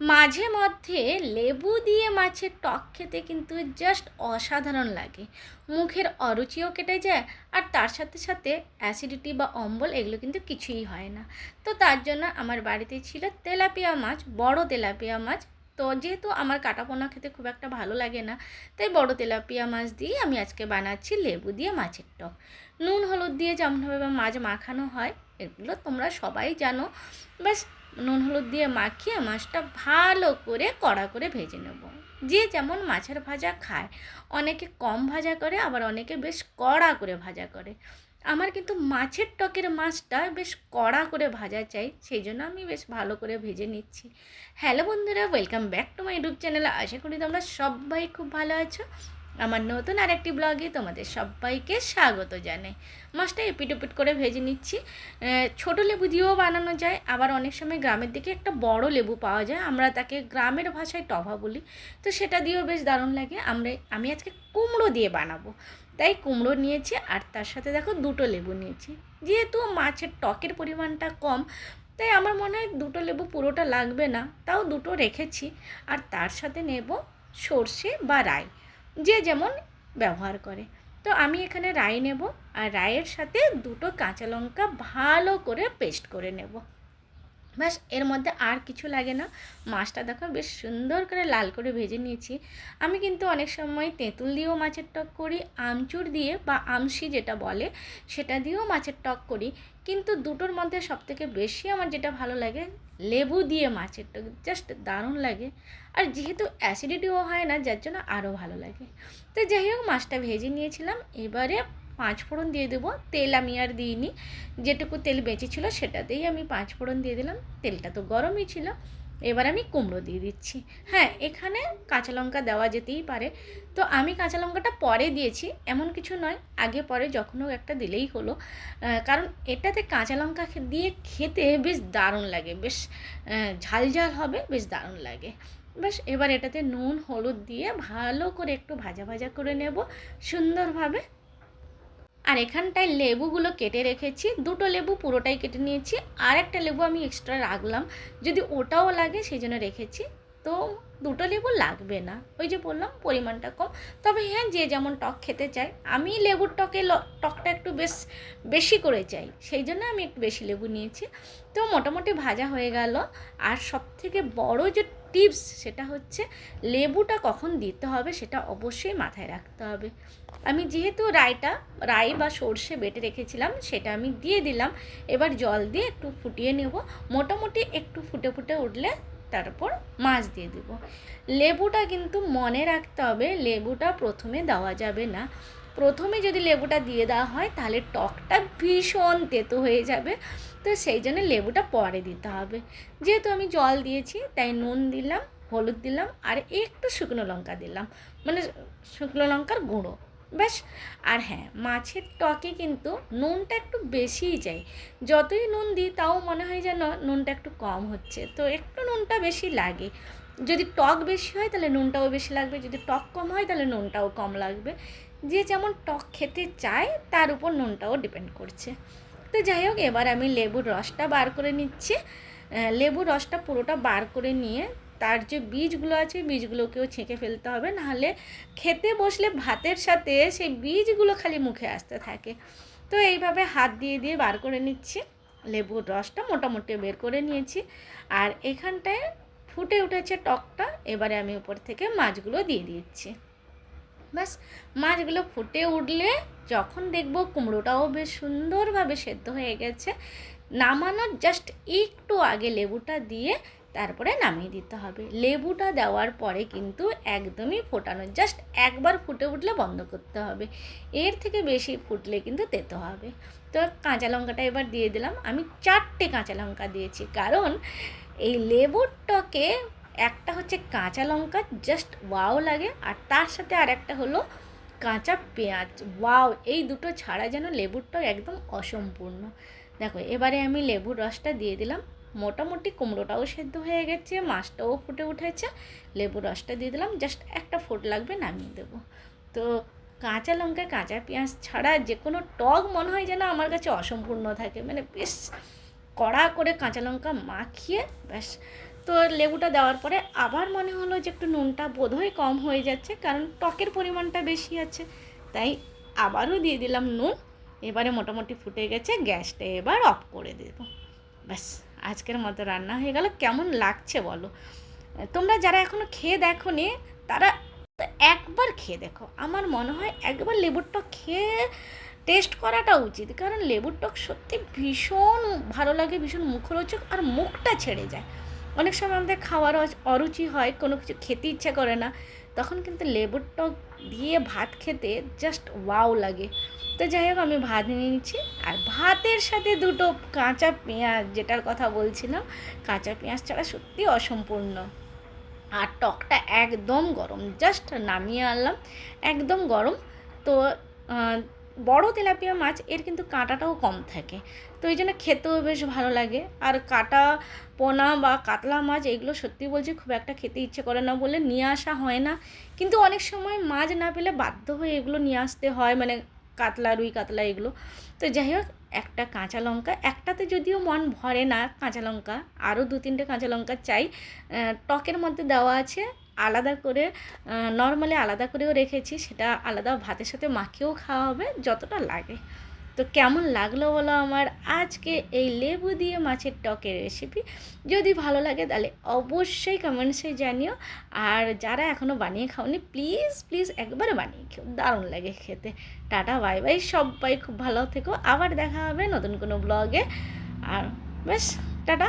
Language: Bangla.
মাঝে মধ্যে লেবু দিয়ে মাছের টক খেতে কিন্তু জাস্ট অসাধারণ লাগে। মুখের অরুচিও কেটে যায় আর তার সাথে সাথে অ্যাসিডিটি বা অম্বল এগুলো কিন্তু কিছুই হয় না। তো তার জন্য আমার বাড়িতে ছিল তেলাপিয়া মাছ, বড় তেলাপিয়া মাছ। তো যেহেতু আমার কাটাপোনা খেতে খুব একটা ভালো লাগে না, তাই বড় তেলাপিয়া মাছ দিয়ে আমি আজকে বানাচ্ছি লেবু দিয়ে মাছের টক। নুন, হলুদ দিয়ে যেমনভাবে মাছ মাখানো হয়, এগুলো তোমরা সবাই জানো। ব্যাস নুন হলুদ দিয়ে মাখিয়ে মাছটা ভালো করে কড়া করে ভেজে নেব। যে যেমন মাছের ভাজা খায়, অনেকে কম ভাজা করে, আবার অনেকে বেশ কড়া করে ভাজা করে। আমার কিন্তু মাছের টকের মাছটা বেশ কড়া করে ভাজা চাই, সেই জন্য আমি বেশ ভালো করে ভেজে নিচ্ছি। হ্যালো বন্ধুরা, welcome back to my YouTube চ্যানেলে। আশা করি তোমরা সবাই খুব ভালো আছো। আমার নতুন আরেকটি ব্লগে তোমাদের সবাইকে স্বাগত জানাই। মাছটা এপিট ওপিট করে ভেজে নিচ্ছি। ছোটো লেবু দিয়েও বানানো যায়, আবার অনেক সময় গ্রামের দিকে একটা বড় লেবু পাওয়া যায়। আমরা তাকে গ্রামের ভাষায় টভা বলি। তো সেটা দিয়েও বেশ দারুণ লাগে। আমরা, আমি আজকে কুমড়ো দিয়ে বানাবো। তাই কুমড়ো নিয়েছি, আর তার সাথে দেখো দুটো লেবু নিয়েছি। যেহেতু মাছের টকের পরিমাণটা কম, তাই আমার মনে হয় দুটো লেবু পুরোটা লাগবে না। তাও দুটো রেখেছি। আর তার সাথে নেব সর্ষে বা রায় যে যেমন ব্যবহার করে। তো আমি এখানে রাই নেব আর রায়ের সাথে দুটো কাঁচা লঙ্কা ভালো করে পেস্ট করে নেব। ব্যাস, এর মধ্যে আর কিছু লাগে না। মাছটা দেখো, বেশ সুন্দর করে লাল করে ভেজে নিয়েছি। আমি কিন্তু অনেক সময় তেঁতুল দিয়েও মাছের টক করি, আমচুর দিয়ে বা আমসি যেটা বলে, সেটা দিয়েও মাছের টক করি। কিন্তু দুটোর মধ্যে সবথেকে বেশি আমার যেটা ভালো লাগে, লেবু দিয়ে মাছের টক, জাস্ট দারুণ লাগে। আর যেহেতু অ্যাসিডিটিও হয় না, যার জন্য আরও ভালো লাগে। তো যাই হোক, মাছটা ভেজে নিয়েছিলাম। এবারে পাঁচ ফোড়ন দিয়ে দেবো, তেল আমি আর দিইনি, যেটুকু তেল বেঁচে ছিল সেটাতেই আমি পাঁচ ফোড়ন দিয়ে দিলাম, তেলটা তো গরমই ছিল, এবার আমি কুমড়ো দিয়ে দিচ্ছি। হ্যাঁ এখানে কাঁচা লঙ্কা দেওয়া যেতেই পারে, তো আমি কাঁচা লঙ্কাটা পরে দিয়েছি, এমন কিছু নয়, আগে পরে যখনও একটা দিলেই হলো কারণ এটাতে কাঁচা লঙ্কা দিয়ে খেতে বেশ দারুণ লাগে, বেশ ঝাল ঝাল হবে, বেশ দারুণ লাগে। ব্যাস এবার এটাতে নুন, হলুদ দিয়ে ভালো করে একটু ভাজা ভাজা করে নেব, সুন্দরভাবে। আর এখানটায় লেবুগুলো কেটে রেখেছি। দুটো লেবু পুরোটাই কেটে নিয়েছি। আর একটা লেবু আমি এক্সট্রা রাখলাম। যদি ওটাও লাগে সেই জন্য রেখেছি। তো দুটো লেবু লাগবে না। ওই যে বললাম, পরিমাণটা কম। তবে হ্যাঁ যে যেমন টক খেতে চায়, আমি লেবুর টকে টকটা একটু বেশ, বেশি করে চাই। সেই জন্য আমি একটু বেশি লেবু নিয়েছি। তো মোটামুটি ভাজা হয়ে গেল। আর সব থেকে বড় যে টিপস, সেটা হচ্ছে লেবুটা কখন দিতে হবে, সেটা অবশ্যই মাথায় রাখতে হবে। আমি যেহেতু রায়টা রাই বা সর্ষে বেটে রেখেছিলাম, সেটা আমি দিয়ে দিলাম। এবার জল দিয়ে একটু ফুটিয়ে নেব। মোটামুটি একটু ফুটে ফুটে উঠলে তারপর মাছ দিয়ে দেবো। লেবুটা কিন্তু মনে রাখতে হবে, লেবুটা প্রথমে দেওয়া যাবে না। প্রথমে যদি লেবুটা দিয়ে দেওয়া হয়, তাহলে টকটা ভীষণ তেতো হয়ে যাবে। তো সেই জন্য লেবুটা পরে দিতে হবে। যেহেতু আমি জল দিয়েছি, তাই নুন দিলাম, হলুদ দিলাম, আর একটু শুকনো লঙ্কা দিলাম। মানে শুকনো লঙ্কার গুঁড়ো। ব্যাস। আর হ্যাঁ মাছের টকে কিন্তু নুনটা একটু বেশিই চাই। যতই নুন দিই, তাও মনে হয় যেন নুনটা একটু কম হচ্ছে। তো একটু নুনটা বেশি লাগে। যদি টক বেশি হয়, তাহলে নুনটাও বেশি লাগবে। যদি টক কম হয়, তাহলে নুনটাও কম লাগবে। যে যেমন টক খেতে চায়, তার উপর নুনটাও ডিপেন্ড করছে। তো যাই হোক, এবার আমি লেবুর রসটা বার করে নিচ্ছি। লেবুর রসটা পুরোটা বার করে নিয়ে তার যে বীজগুলো আছে, বীজগুলোকেও ছেঁকে ফেলতে হবে। নাহলে খেতে বসলে ভাতের সাথে সেই বীজগুলো খালি মুখে আসতে থাকে। তো এইভাবে হাত দিয়ে দিয়ে বার করে নিচ্ছি। লেবুর রসটা মোটামুটি বের করে নিয়েছি। আর এখানটায় ফুটে উঠেছে টকটা। এবারে আমি উপর থেকে মাছগুলো দিয়ে দিচ্ছি। ব্যাস, মাছগুলো ফুটে উঠলে যখন দেখব কুমড়োটাও বেশ সুন্দরভাবে সেদ্ধ হয়ে গেছে। নামানোর জাস্ট একটু আগে লেবুটা দিয়ে তারপরে নামিয়ে দিতে হবে। লেবুটা দেওয়ার পরে কিন্তু একদমই ফোটানো জাস্ট একবার ফুটে উঠলে বন্ধ করতে হবে। এর থেকে বেশি ফুটলে কিন্তু তেতো হবে। তো কাঁচা লঙ্কাটা এবার দিয়ে দিলাম। আমি চারটে কাঁচা লঙ্কা দিয়েছি। কারণ এই লেবুর টকে একটা হচ্ছে কাঁচা লঙ্কা জাস্ট ওয়াও লাগে। আর তার সাথে আর একটা হলো কাঁচা পেঁয়াজ। ওয়াও এই দুটো ছাড়া যেন লেবুর টক একদম অসম্পূর্ণ। দেখো, এবারে আমি লেবুর রসটা দিয়ে দিলাম। মোটামুটি কুমড়োটাও সেদ্ধ হয়ে গেছে, মাছটাও ফুটে উঠেছে। লেবু রসটা দিয়ে দিলাম জাস্ট একটা ফুট লাগবে, নামিয়ে দেবো। তো কাঁচা লঙ্কা, কাঁচা পেঁয়াজ ছাড়া যে কোনো টক মনে হয় যেন আমার কাছে অসম্পূর্ণ থাকে। মানে বেশ কড়া করে কাঁচা লঙ্কা মাখিয়ে, ব্যাস। তো লেবুটা দেওয়ার পরে আবার মনে হলো যে একটু নুনটা বোধহয় কম হয়ে যাচ্ছে, কারণ টকের পরিমাণটা বেশি আছে। তাই আবারও দিয়ে দিলাম নুন, এবারে মোটামুটি ফুটে গেছে, গ্যাসটা এবার অফ করে দেবো। ব্যাস, আজকের মতো রান্না হয়ে গেল। কেমন লাগছে বলো? তোমরা যারা এখনও খেয়ে দেখো নি তারা একবার খেয়ে দেখো। আমার মনে হয় একবার লেবুর টক খেয়ে টেস্ট করাটা উচিত। কারণ লেবুর টক সত্যি ভীষণ ভালো লাগে, ভীষণ মুখরোচক আর মুখটা ছেড়ে যায়। অনেক সময় আমাদের খাওয়ার অরুচি হয়, কোনো কিছু খেতে ইচ্ছা করে না। তখন কিন্তু লেবুর টক দিয়ে ভাত খেতে জাস্ট ওয়াও লাগে। তো যাই হোক, আমি ভাত নিয়ে নিচ্ছি। আর ভাতের সাথে দুটো কাঁচা পেঁয়াজ, যেটার কথা বলছিলাম, কাঁচা পেঁয়াজ ছাড়া সত্যি অসম্পূর্ণ। আর টকটা একদম গরম জাস্ট নামিয়ে আনলাম, একদম গরম। তো বড় তেলাপিয়া মাছ, এর কিন্তু কাঁটাটাও কম থাকে। তো এই জন্য খেতেও বেশ ভালো লাগে। আর কাটা পোনা বা কাতলা মাছ, এগুলো সত্যি বলছি খুব একটা খেতে ইচ্ছে করে না বলে নিয়ে আসা হয় না। কিন্তু অনেক সময় মাছ না পেলে বাধ্য হয়ে এগুলো নিয়ে আসতে হয় মানে কাতলা, রুই কাতলা এগুলো। তো যাই হোক, একটা কাঁচা লঙ্কা, একটাতে যদিও মন ভরে না কাঁচা লঙ্কা, আরও দু তিনটে কাঁচা লঙ্কা চাই। টকের মধ্যে দেওয়া আছে। আলাদা করে নর্মালি আলাদা করেও রেখেছি, সেটা আলাদা ভাতের সাথে মাখিয়েও খাওয়া হবে, যতটা লাগে। তো কেমন লাগল বলো আমার? আজকে এই লেবু দিয়ে মাছের টকের রেসিপি যদি ভালো লাগে তাহলে অবশ্যই কমেন্টসে জানিও। আর যারা এখনও বানিয়ে খাওনি প্লিজ প্লিজ একবার বানিয়ে খেও। দারুণ লাগে খেতে। টাটা বাই বাই সবাই খুব ভালো থেকো। আবার দেখা হবে নতুন কোনো ব্লগে আর বেশ টাটা।